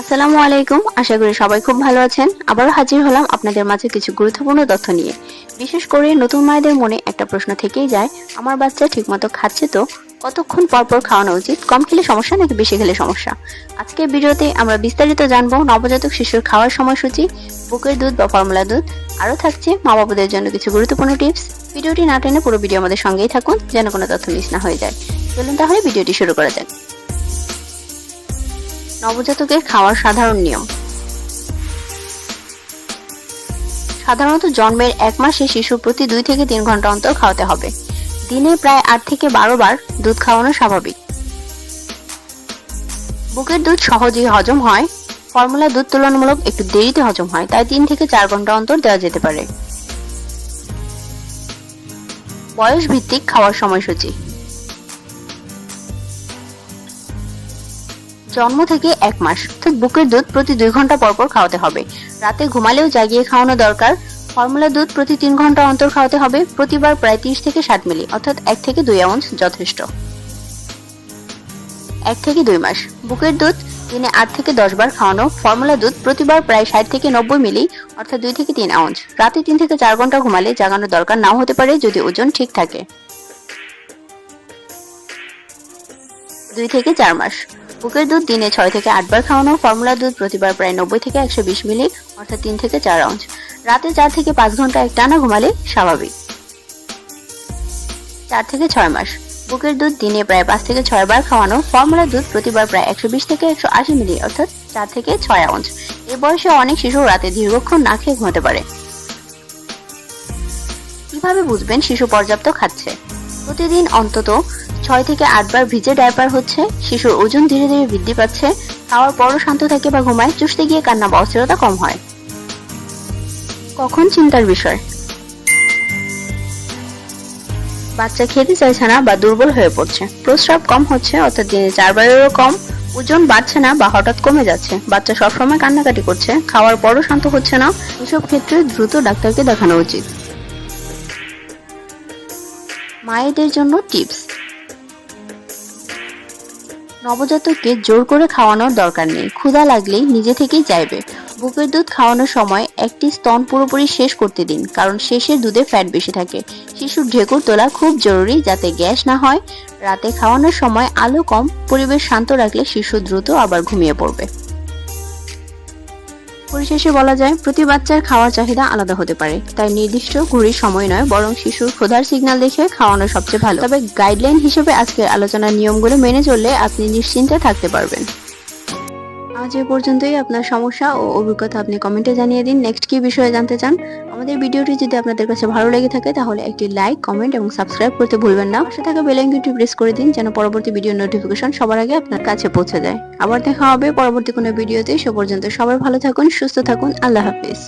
আসসালামু আলাইকুম। আশা করি সবাই খুব ভালো আছেন। আবারও হাজির হলাম আপনাদের মাঝে কিছু গুরুত্বপূর্ণ তথ্য নিয়ে। বিশেষ করে নতুন মায়েদের মনে একটা প্রশ্ন থেকেই যায়, আমার বাচ্চা ঠিকমতো খাচ্ছে তো? কতক্ষণ পর পর খাওয়ানো উচিত? কম খেলে সমস্যা নাকি বেশি খেলে সমস্যা? আজকের ভিডিওতে আমরা বিস্তারিত জানব নবজাতক শিশুর খাওয়ার সময়সূচি, বুকের দুধ বা ফর্মুলা দুধ। আরও থাকছে মা বাবাদের জন্য কিছু গুরুত্বপূর্ণ টিপস। ভিডিওটি না টেনে পুরো ভিডিও আমাদের সঙ্গেই থাকুন, যেন কোনো তথ্য মিস না হয়ে যায়। চলুন তাহলে ভিডিওটি শুরু করা যাক। নবজাতকের খাওয়ার সাধারণ নিয়ম। সাধারণত জন্মের এক মাসে শিশু প্রতি দুই থেকে তিন ঘণ্টা অন্তর খাওয়াতে হবে। দিনে প্রায় আট থেকে বারো বার দুধ খাওয়ানো স্বাভাবিক। বুকের দুধ সহজেই হজম হয়। ফর্মুলা দুধ তুলনামূলক একটু দেরিতে হজম হয়, তাই তিন থেকে চার ঘণ্টা অন্তর দেওয়া যেতে পারে। বয়স ভিত্তিক খাওয়ার সময়সূচি। জন্ম থেকে এক মাস। অর্থাৎ বুকের দুধ প্রতি দুই ঘণ্টা পর পর খাওয়াতে হবে। রাতে ঘুমালেও জাগিয়ে খাওয়ানো দরকার। ফর্মুলা দুধ প্রতি তিন ঘণ্টা অন্তর খাওয়াতে হবে। প্রতিবার প্রায় তিরিশ থেকে ষাট মিলি, অর্থাৎ এক থেকে দুই আউন্স যথেষ্ট। এক থেকে দুই মাস। বুকের দুধ দিনে আট থেকে দশ বার খাওয়ানো। ফর্মুলা দুধ প্রতিবার প্রায় ষাট থেকে নব্বই মিলি, অর্থাৎ দুই থেকে তিন আউন্স। রাতে তিন থেকে চার ঘণ্টা ঘুমালে জাগানোর দরকার নাও হতে পারে যদি ওজন ঠিক থাকে। দুই থেকে চার মাস। বুকের দুধ দিনে ছয় থেকে আটবার খাওয়ানো, ফর্মুলা দুধ প্রতিবার প্রায় নব্বই থেকে একশো বিশ মিলি, অর্থাৎ তিন থেকে চার আউন্স রাতে চার থেকে পাঁচ ঘণ্টা এক টানা ঘুমালে স্বাভাবিক। চার থেকে ছয় মাস। বুকের দুধ দিনে প্রায় পাঁচ থেকে ছয় বার খাওয়ানো, ফর্মুলা দুধ প্রতিবার প্রায় একশো বিশ থেকে একশো আশি মিলি, অর্থাৎ চার থেকে ছয় আউন্স এ বয়সে অনেক শিশু রাতে দীর্ঘক্ষণ না খেয়ে ঘুমাতে পারে। কীভাবে বুঝবেন শিশু পর্যাপ্ত খাচ্ছে? প্রতিদিন অন্তত ছয় থেকে আটবার ভিজে ডায়পার হচ্ছে, শিশুর ওজন ধীরে ধীরে বৃদ্ধি পাচ্ছে, খাওয়ার পরও শান্ত থাকে বা ঘুমায়, চুষতে গিয়ে কান্না বা অস্থিরতা কম হয়। কখন চিন্তার বিষয়? বাচ্চা খেতে চাইছে না বা দুর্বল হয়ে পড়ছে। প্রস্রাব কম হচ্ছে, অর্থাৎ দিনে চারবারেরও কম। ওজন বাড়ছে না বা হঠাৎ কমে যাচ্ছে। বাচ্চা সবসময় কান্নাকাটি করছে, খাওয়ার পরও শান্ত হচ্ছে না। এসব ক্ষেত্রে দ্রুত ডাক্তারকে দেখানো উচিত। মায়েদের জন্য টিপস। নবজাতককে জোর করে খাওয়ানোর দরকার নেই। ক্ষুধা লাগলেই নিজে থেকেই চাইবে। বুকের দুধ খাওয়ানোর সময় একটি স্তন পুরোপুরি শেষ করতে দিন, কারণ শেষের দুধে ফ্যাট বেশি থাকে। শিশুর ঢেকুর তোলা খুব জরুরি যাতে গ্যাস না হয়। রাতে খাওয়ানোর সময় আলো কম, পরিবেশ শান্ত রাখলে শিশু দ্রুত আবার ঘুমিয়ে পড়বে। পরিশেষে বলা যায়, প্রতি বাচ্চার খাওয়ার চাহিদা আলাদা হতে পারে। তাই নির্দিষ্ট ঘড়ির সময় নয়, বরং শিশুর ক্ষুধার সিগন্যাল দেখে খাওয়ানো সবচেয়ে ভালো। তবে গাইডলাইন হিসেবে আজকের আলোচনার নিয়মগুলো মেনে চললে আপনি নিশ্চিন্তে থাকতে পারবেন। আজ এ পর্যন্তই। আপনার সমস্যা ও অভিজ্ঞতা আপনি কমেন্টে জানিয়ে দিন। নেক্সট কি বিষয়ে জানতে চান? আমাদের ভিডিওটি যদি আপনাদের কাছে ভালো লেগে থাকে, তাহলে একটি লাইক কমেন্ট এবং সাবস্ক্রাইব করতে ভুলবেন না। পাশে থাকা বেল আইকনটি প্রেস করে দিন, যেন পরবর্তী ভিডিও নোটিফিকেশন সবার আগে আপনার কাছে পৌঁছে যায়। আবার দেখা হবে পরবর্তী কোনো ভিডিওতে সে পর্যন্ত সবাই ভালো থাকুন, সুস্থ থাকুন। আল্লাহ হাফিজ।